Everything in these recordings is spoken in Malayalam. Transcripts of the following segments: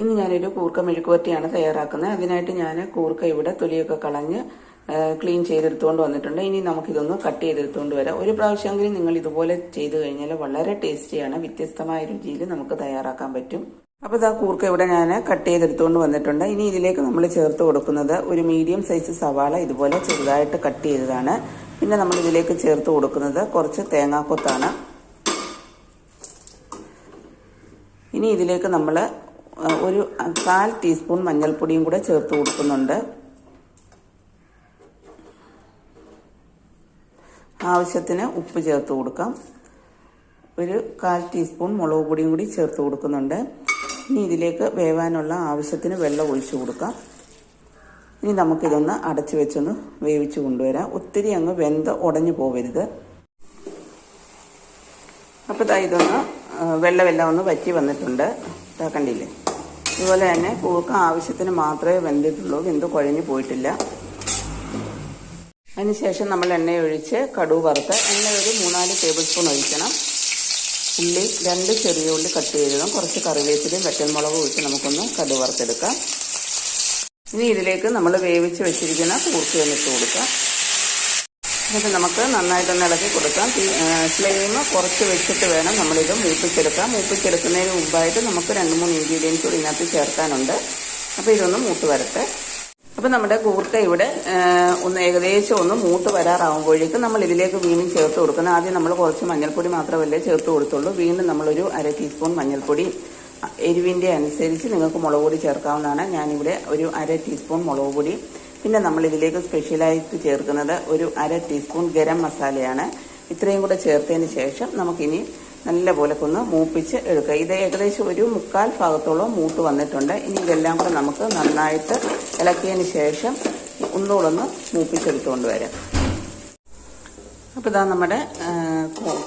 ഇന്ന് ഞാനൊരു കൂർക്ക മെഴുക്കുവരട്ടിയാണ് തയ്യാറാക്കുന്നത്. അതിനായിട്ട് ഞാൻ കൂർക്ക ഇവിടെ തൊലിയൊക്കെ കളഞ്ഞ് ക്ലീൻ ചെയ്തെടുത്തുകൊണ്ട് വന്നിട്ടുണ്ട്. ഇനി നമുക്കിതൊന്ന് കട്ട് ചെയ്തെടുത്തുകൊണ്ട് വരാം. ഒരു പ്രാവശ്യമെങ്കിലും നിങ്ങൾ ഇതുപോലെ ചെയ്തു കഴിഞ്ഞാൽ വളരെ ടേസ്റ്റിയാണ് വ്യത്യസ്തമായ രുചിയിൽ നമുക്ക് തയ്യാറാക്കാൻ പറ്റും. അപ്പോൾ ഇതാ കൂർക്ക ഇവിടെ ഞാൻ കട്ട് ചെയ്തെടുത്തുകൊണ്ട് വന്നിട്ടുണ്ട്. ഇനി ഇതിലേക്ക് നമ്മൾ ചേർത്ത് കൊടുക്കുന്നത് ഒരു മീഡിയം സൈസ് സവാള ഇതുപോലെ ചെറുതായിട്ട് കട്ട് ചെയ്തതാണ്. പിന്നെ നമ്മൾ ഇതിലേക്ക് ചേർത്ത് കൊടുക്കുന്നത് കുറച്ച് തേങ്ങാക്കൊത്താണ്. ഇനി ഇതിലേക്ക് നമ്മൾ ഒരു കാൽ ടീസ്പൂൺ മഞ്ഞൾപ്പൊടിയും കൂടെ ചേർത്ത് കൊടുക്കുന്നുണ്ട്. ആവശ്യത്തിന് ഉപ്പ് ചേർത്ത് കൊടുക്കാം. ഒരു കാൽ ടീസ്പൂൺ മുളക് പൊടിയും കൂടി ചേർത്ത് കൊടുക്കുന്നുണ്ട്. ഇനി ഇതിലേക്ക് വേവാനുള്ള ആവശ്യത്തിന് വെള്ളം ഒഴിച്ചു കൊടുക്കാം. ഇനി നമുക്കിതൊന്ന് അടച്ചു വെച്ചൊന്ന് വേവിച്ച് കൊണ്ടുവരാം. ഒത്തിരി അങ്ങ് വെന്ത് ഉടഞ്ഞു പോവരുത്. അപ്പോൾ ഇതാ ഇതൊന്ന് വെള്ളമെല്ലാം ഒന്ന് വറ്റി വന്നിട്ടുണ്ട്. കണ്ടില്ലേ? അതുപോലെ തന്നെ കൂർക്ക ആവശ്യത്തിന് മാത്രമേ വെന്തിട്ടുള്ളൂ. വെന്ത് കുഴഞ്ഞു പോയിട്ടില്ല. അതിനുശേഷം നമ്മൾ എണ്ണയൊഴിച്ച് കടുവ് വറുത്ത് എണ്ണ ഒരു മൂന്നാൽ ടേബിൾ സ്പൂൺ ഒഴിക്കണം. ഉള്ളി രണ്ട് ചെറിയ ഉള്ളി കട്ട് ചെയ്തതും കുറച്ച് കറിവേപ്പിലയും വെറ്റൽമുളകും ഒഴിച്ച് നമുക്കൊന്ന് കടുവ് വറുത്തെടുക്കാം. ഇനി ഇതിലേക്ക് നമ്മൾ വേവിച്ച് വെച്ചിരിക്കുന്ന കൂർക്ക ഇട്ട് കൊടുക്കാം. എന്നിട്ട് നമുക്ക് നന്നായിട്ടൊന്ന് ഇളക്കി കൊടുക്കാം. ഫ്ലെയിം കുറച്ച് വെച്ചിട്ട് വേണം നമ്മളിത് മൂപ്പിച്ചെടുക്കാം മൂപ്പിച്ചെടുക്കുന്നതിന് മുമ്പായിട്ട് നമുക്ക് രണ്ട് മൂന്ന് ഇൻഗ്രീഡിയൻസ് കൂടി ഇതിനകത്ത് ചേർക്കാനുണ്ട്. അപ്പോൾ ഇതൊന്ന് മൂത്ത് വരട്ടെ. അപ്പോൾ നമ്മുടെ കൂർക്ക ഇവിടെ ഒന്ന് ഏകദേശം ഒന്ന് മൂത്ത് വരാറാകുമ്പോഴേക്കും നമ്മൾ ഇതിലേക്ക് വീണ്ടും ചേർത്ത് കൊടുക്കുന്നത് ആദ്യം നമ്മൾ കുറച്ച് മഞ്ഞൾപ്പൊടി മാത്രമല്ലേ ചേർത്ത് കൊടുത്തുള്ളൂ. വീണ്ടും നമ്മളൊരു അര ടീസ്പൂൺ മഞ്ഞൾപ്പൊടി എരിവിന്റെ അനുസരിച്ച് നിങ്ങൾക്ക് മുളക് പൊടി ചേർക്കാവുന്നതാണ്. ഞാനിവിടെ ഒരു അര ടീസ്പൂൺ മുളക് പൊടി പിന്നെ നമ്മൾ ഇതിലേക്ക് സ്പെഷ്യലായിട്ട് ചേർക്കുന്നത് ഒരു അര ടീസ്പൂൺ ഗരം മസാലയാണ്. ഇത്രയും കൂടെ ചേർത്തതിന് ശേഷം നമുക്കിനി നല്ലപോലെ ഒന്ന് മൂപ്പിച്ച് എടുക്കുക ഇത് ഏകദേശം ഒരു മുക്കാൽ ഭാഗത്തോളം മൂട്ട് വന്നിട്ടുണ്ട്. ഇനി ഇതെല്ലാം കൂടെ നമുക്ക് നന്നായിട്ട് ഇളക്കിയതിന് ശേഷം ഒന്നുകൂടെ ഒന്ന് മൂപ്പിച്ചെടുത്തുകൊണ്ട് വരാം. അപ്പോൾ ഇതാ നമ്മുടെ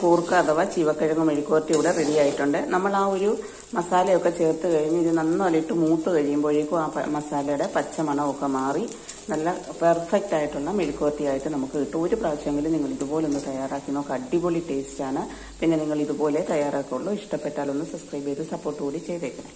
കൂർക്ക അഥവാ ചീവക്കിഴങ്ങ് മെഴുക്കുവരട്ടി ഇവിടെ റെഡി ആയിട്ടുണ്ട്. നമ്മൾ ആ ഒരു മസാലയൊക്കെ ചേർത്ത് കഴിഞ്ഞ് ഇത് നന്നായിട്ട് മൂത്ത് കഴിയുമ്പോഴേക്കും ആ മസാലയുടെ പച്ചമണമൊക്കെ മാറി നല്ല പെർഫെക്റ്റ് ആയിട്ടുള്ള മെഴുക്കുവരട്ടിയായിട്ട് നമുക്ക് കിട്ടും. ഒരു പ്രാവശ്യമെങ്കിലും നിങ്ങൾ ഇതുപോലെ ഒന്ന് തയ്യാറാക്കി നോക്കുക അടിപൊളി ടേസ്റ്റാണ് പിന്നെ നിങ്ങൾ ഇതുപോലെ തയ്യാറാക്കുള്ളൂ. ഇഷ്ടപ്പെട്ടാലൊന്ന് സബ്സ്ക്രൈബ് ചെയ്ത് സപ്പോർട്ട് കൂടി ചെയ്തേക്കണേ.